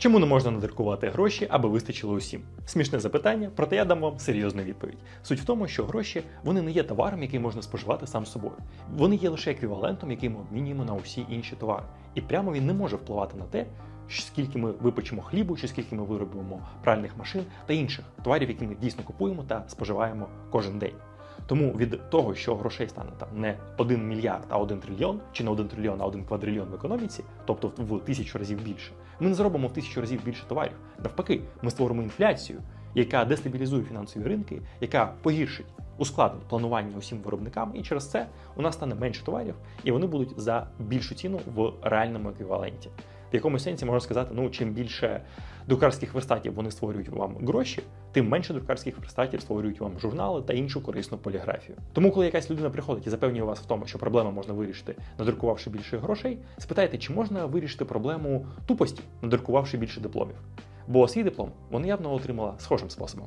Чому не можна надрукувати гроші, аби вистачило усім? Смішне запитання, проте я дам вам серйозну відповідь. Суть в тому, що гроші вони не є товаром, який можна споживати сам собою. Вони є лише еквівалентом, який ми обмінюємо на усі інші товари. І прямо він не може впливати на те, скільки ми випечемо хлібу, чи скільки ми виробимо пральних машин та інших товарів, які ми дійсно купуємо та споживаємо кожен день. Тому від того, що грошей стане там не 1 мільярд, а 1 трильйон, чи не 1 трильйон, а 1 квадрильйон в економіці, тобто в тисячу разів більше, ми не зробимо в тисячу разів більше товарів. Навпаки, ми створимо інфляцію, яка дестабілізує фінансові ринки, яка погіршить ускладнить планування усім виробникам, і через це у нас стане менше товарів, і вони будуть за більшу ціну в реальному еквіваленті. В якомусь сенсі можна сказати, ну чим більше друкарських верстатів вони створюють вам гроші, тим менше друкарських верстатів створюють вам журнали та іншу корисну поліграфію. Тому, коли якась людина приходить і запевнює вас в тому, що проблему можна вирішити, надрукувавши більше грошей, спитайте, чи можна вирішити проблему тупості, надрукувавши більше дипломів. Бо свій диплом вона явно отримала схожим способом.